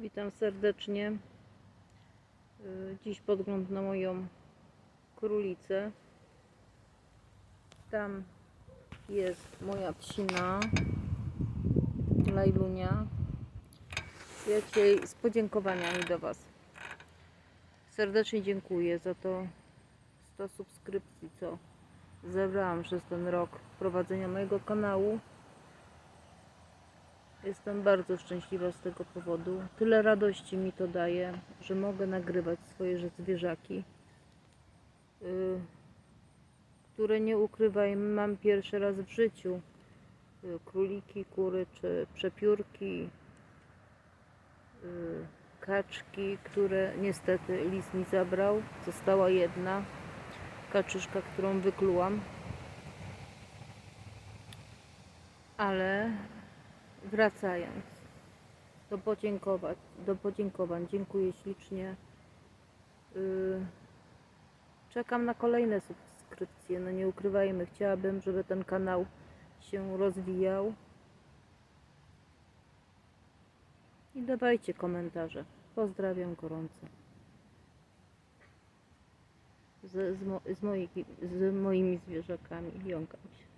Witam serdecznie. Y, Dziś podgląd na moją królicę. Tam jest moja psina Lajlunia. Przyjaciel, z podziękowaniami do Was. Serdecznie dziękuję za to 100 subskrypcji, co zebrałam przez ten rok prowadzenia mojego kanału. Jestem bardzo szczęśliwa z tego powodu. Tyle radości mi to daje, że mogę nagrywać swoje zwierzaki, y, które nie ukrywajmy, mam pierwszy raz w życiu. Y, Króliki, kury czy przepiórki, y, kaczki, które niestety lis mi zabrał. Została jedna kaczuszka, którą wyklułam. Ale wracając do podziękować, do podziękowań, dziękuję ślicznie. Yy, czekam na kolejne subskrypcje. No nie ukrywajmy, chciałabym, żeby ten kanał się rozwijał. I dawajcie komentarze. Pozdrawiam gorąco. Z, z, mo, z, moimi, z moimi zwierzakami. Jąkam się.